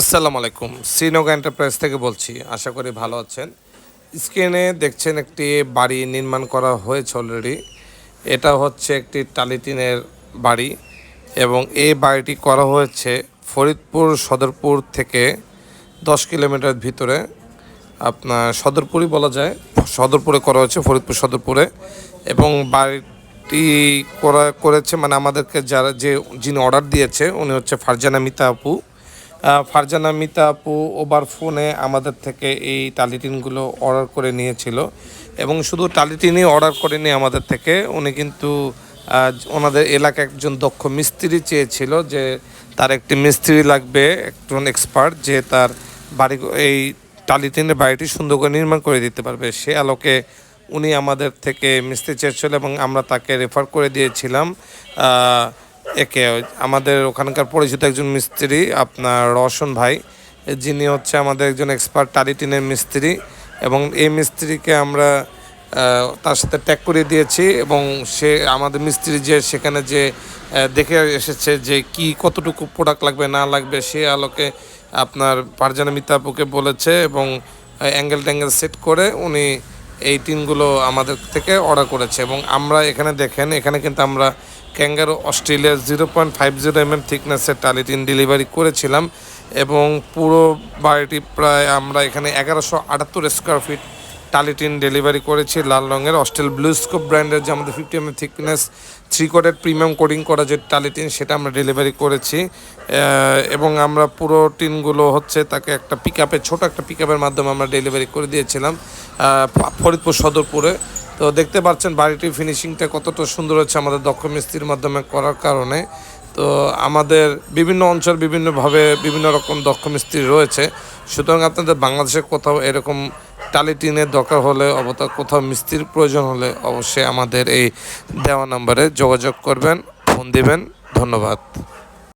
আসসালামু আলাইকুম। শ্রীনগর এন্টারপ্রাইজ থেকে বলছি, আশা করি ভালো আছেন। স্ক্রিনে দেখছেন একটি বাড়ি নির্মাণ করা হয়েছে অলরেডি এটা হচ্ছে একটি টালিটিনের বাড়ি এবং এই বাড়িটি করা হয়েছে ফরিদপুর সদরপুর থেকে দশ কিলোমিটার ভিতরে। আপনার সদরপুরই বলা যায়, সদরপুরে করা হয়েছে ফরিদপুর সদরপুরে এবং বাড়িটি করা করেছে মানে আমাদেরকে যারা যে, যিনি অর্ডার দিয়েছে, উনি হচ্ছে ফারজানা মিতা আপু। ফারজানা মিতা আপু ওভার ফোনে আমাদের থেকে এই টালিটিনগুলো অর্ডার করে নিয়েছিল। এবং শুধু টালিটিনই অর্ডার করেনি আমাদের থেকে, উনি কিন্তু ওনাদের এলাকায় একজন দক্ষ মিস্ত্রি চেয়েছিল যে তার একটি মিস্ত্রি লাগবে, একজন এক্সপার্ট যে তার বাড়ি, এই টালিটিনের বাড়িটি সুন্দর করে নির্মাণ করে দিতে পারবে। সে আলোকে উনি আমাদের থেকে মিস্ত্রি চেয়েছিল এবং আমরা তাকে রেফার করে দিয়েছিলাম। একে আমাদের ওখানকার পরিচিত একজন মিস্ত্রি, আপনার রওশন ভাই। যিনি হচ্ছে আমাদের একজন এক্সপার্ট টালিটিনের মিস্ত্রি এবং এই মিস্ত্রিকে আমরা তার সাথে ট্যাগ করে দিয়েছি এবং সে আমাদের মিস্ত্রি যে সেখানে যে দেখে এসেছে যে কি কতটুকু প্রোডাক্ট লাগবে, না লাগবে, সে আলোকে আপনার পারজানা মিতাপুকে বলেছে এবং অ্যাঙ্গেল ট্যাঙ্গেল সেট করে উনি এই টিনগুলো আমাদের থেকে অর্ডার করেছে এবং আমরা এখানে দেখেন, এখানে কিন্তু আমরা ক্যাঙ্গারো অস্ট্রেলিয়ার zero point five zero M M থিকনেসের টালিটিন ডেলিভারি করেছিলাম এবং পুরো বাড়িটি প্রায় আমরা এখানে এগারোশো আটাত্তর স্কোয়ার ফিট টালিটিন ডেলিভারি করেছি লাল রঙের অস্ট্রেল ব্লুস্কোপ ব্র্যান্ডের যে আমাদের fifty M thickness three coated premium coding করা যে টালিটিন সেটা আমরা ডেলিভারি করেছি। এবং আমরা পুরো টিনগুলো হচ্ছে তাকে একটা পিক আপে ছোটো একটা পিক আপের মাধ্যমে আমরা ডেলিভারি করে দিয়েছিলাম। ফরিদপুর সদরপুরে। তো দেখতে পাচ্ছেন বাড়িটির ফিনিশিংটা কতটা সুন্দর হচ্ছে আমাদের দক্ষ মিস্ত্রির মাধ্যমে করার কারণে। তো আমাদের বিভিন্ন অঞ্চল বিভিন্নভাবে বিভিন্ন রকম দক্ষ মিস্ত্রি রয়েছে। সুতরাং আপনাদের বাংলাদেশে কোথাও এরকম টালি টিনের দরকার হলে অবতা কোথাও মিস্ত্রির প্রয়োজন হলে অবশ্যই আমাদের এই দেওয়া নাম্বারে যোগাযোগ করবেন, ফোন দিবেন। ধন্যবাদ।